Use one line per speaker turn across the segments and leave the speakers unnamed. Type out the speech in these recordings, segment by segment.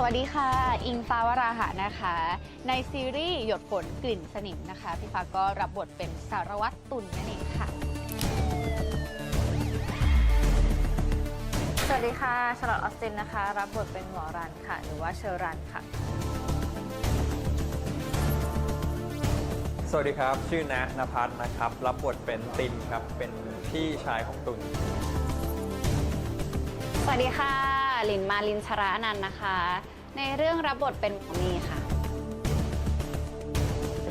สวัสดีค่ะ อิงฟ้าวราหะนะคะ ในซีรีส์หยดฝนกลิ่นสนิมนะคะ พี่ฟ้าก็รับบทเป็นสารวัตรตุลนั่นเองค่ะ
สวัสดีค่ะชลอตออสตินนะคะ รับบทเป็นหมอรันค่ะ หรือว่าเชอรันค่ะ
สวัสดีครับ ชื่อณนภัสนะครับ รับบทเป็นตินครับ เป็นพี่ชายของตุล
สวัสดีค่ะ ลินมาลินชรานันท์นะคะ ในเรื่องรับบทเป็นของมีค่ะ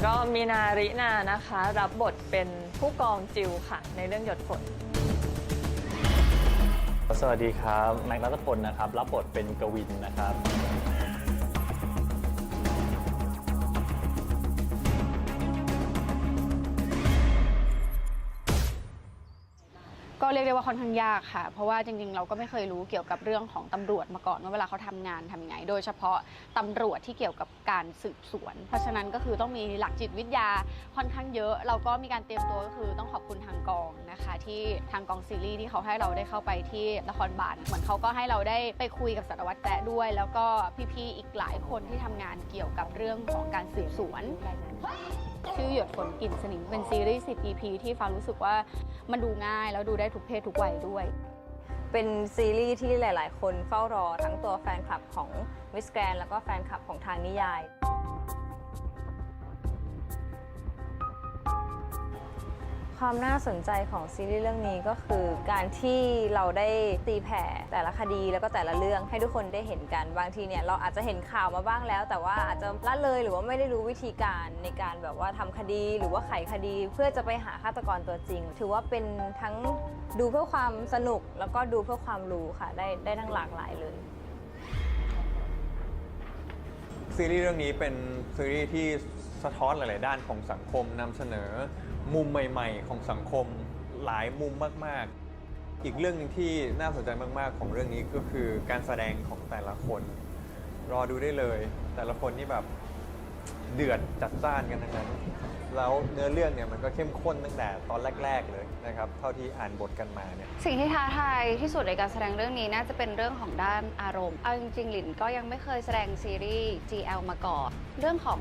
ก็มีนารินานะคะ รับบทเป็นผู้กองจิวค่ะ ในเรื่องหยดฝน
สวัสดีครับแม็กซ์รัตพลนะครับ รับบทเป็นกวินนะครับ
ก็เรียกได้ว่าค่อนข้างยากค่ะ เพราะว่าจริงๆ เราก็ไม่เคยรู้เกี่ยวกับเรื่องของตำรวจมาก่อนว่าเวลาเขาทำงานทำยังไง โดยเฉพาะตำรวจที่เกี่ยวกับการสืบสวน เพราะฉะนั้นก็คือต้องมีหลักจิตวิทยาค่อนข้างเยอะ เราก็มีการเตรียมตัวก็คือต้องขอบคุณทางกองนะคะ ที่ทางกองซีรีส์ที่เขาให้เราได้เข้าไปที่นครบาลเหมือนเขาก็ให้เราได้ไปคุยกับสารวัตรแจ๊ะด้วย แล้วก็พี่ๆอีกหลายคนที่ทำงานเกี่ยวกับเรื่องของการสืบสวน ชื่อหยดฝนกลิ่นสนิมเป็นซีรีส์ 10 EP ที่ฟ้ารู้สึกว่ามันดูง่ายแล้วดูได้ทุกเพศทุกวัยด้วย
เป็นซีรีส์ที่หลาย ๆ คนเฝ้ารอทั้งตัวแฟนคลับของมิสแกรนแล้วก็แฟนคลับของทางนิยาย ความน่าสนใจของซีรีส์เรื่องนี้ก็คือการที่เราได้ตีแผ่แต่ละคดีแล้วก็แต่ละเรื่องให้ทุกคนได้เห็นกันบางทีเนี่ยเราอาจจะเห็นข่าวมาบ้างแล้ว แต่ว่าอาจจะละเลยหรือว่าไม่ได้รู้วิธีการในการแบบว่าทำคดีหรือว่าไขคดี เพื่อจะไปหาฆาตกรตัวจริง ถือว่าเป็นทั้งดูเพื่อความสนุกแล้วก็ดูเพื่อความรู้ค่ะได้ได้ทั้งหลากหลายเลย
ซีรีส์เรื่องนี้เป็นซีรีส์ที่ะท้อนหลาย ๆ ด้านของสังคมนำเสนอ มุมใหม่ ๆ ของสังคมหลายมุมมาก ๆ อีกเรื่องหนึงที่น่าสนใจมาก ๆ ของเรื่องนี้ก็คือการแสดงของแต่ละคน รอดูได้เลย แต่ละคนนี่แบบเดือดจัดจ้านกันทั้งนั้นแล้วเนื้อเรื่องเนี่ยมันก็เข้มข้นตั้งแต่ตอนแรก ๆ เลยนะครับเท่าที่อ่านบทกันมาเนี่ย
สิ่งที่ท้าทายที่สุดในการแสดงเรื่องนี้น่าจะเป็นเรื่องของด้านอารมณ์เอาจริงๆหลินก็ยังไม่เคยแสดงซีรีส์ GL มาก่อนเรื่องของ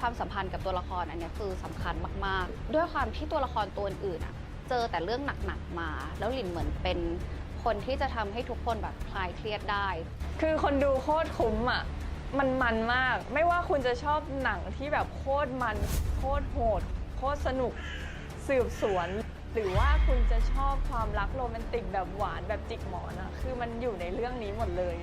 ความสัมพันธ์กับตัวละครอันนี้คือสำคัญมาก ๆ ด้วยความที่ตัวละครตัวอื่นๆอะเจอแต่เรื่องหนักๆมา แล้วหลินเหมือนเป็นคนที่จะทำให้ทุกคนแบบคลายเครียดได้
คือคนดูโคตรคุ้มอะมันมันมาก ไม่ว่าคุณจะชอบหนังที่แบบโคตรมันโคตรโหด โคตรสนุกสืบสวน หรือว่าคุณจะชอบความรักโรแมนติกแบบหวานแบบจิกหมอนอะคือมันอยู่ในเรื่องนี้หมดเลย